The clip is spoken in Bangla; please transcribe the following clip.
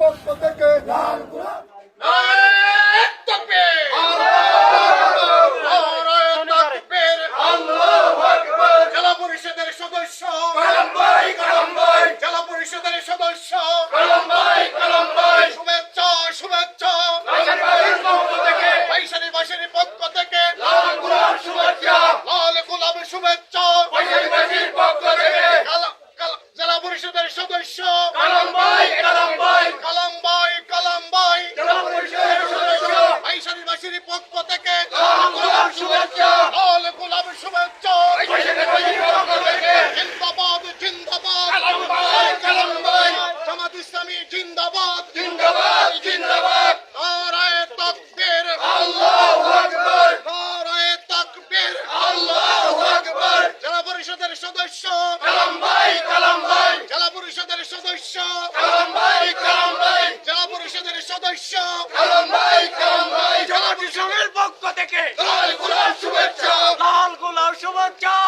পক্ষ পক্ষ থেকে শুভেচ্ছা লাল শুভেচ্ছা। পরিষদের পক্ষ থেকে জিন্দাবাদ জিন্দাবাদ। কালাম ভাই কালাম ভাই জামাত ইসলামী জিন্দাবাদ। জিন্দাবাদ জিন্দাবাদ। নারায়ে তাকবীর। আল্লাহু আকবার। নারায়ে তাকবীর। আল্লাহু আকবার। জেলা পরিষদের সদস্য। কালাম ভাই কালাম ভাই জেলা পরিষদের সদস্য। কালাম ভাই কালাম ভাই জেলা পরিষদের সদস্য। কালাম থেকে। লাল গোলাপ শুভেচ্ছা। লাল গোলাপ শুভেচ্ছা।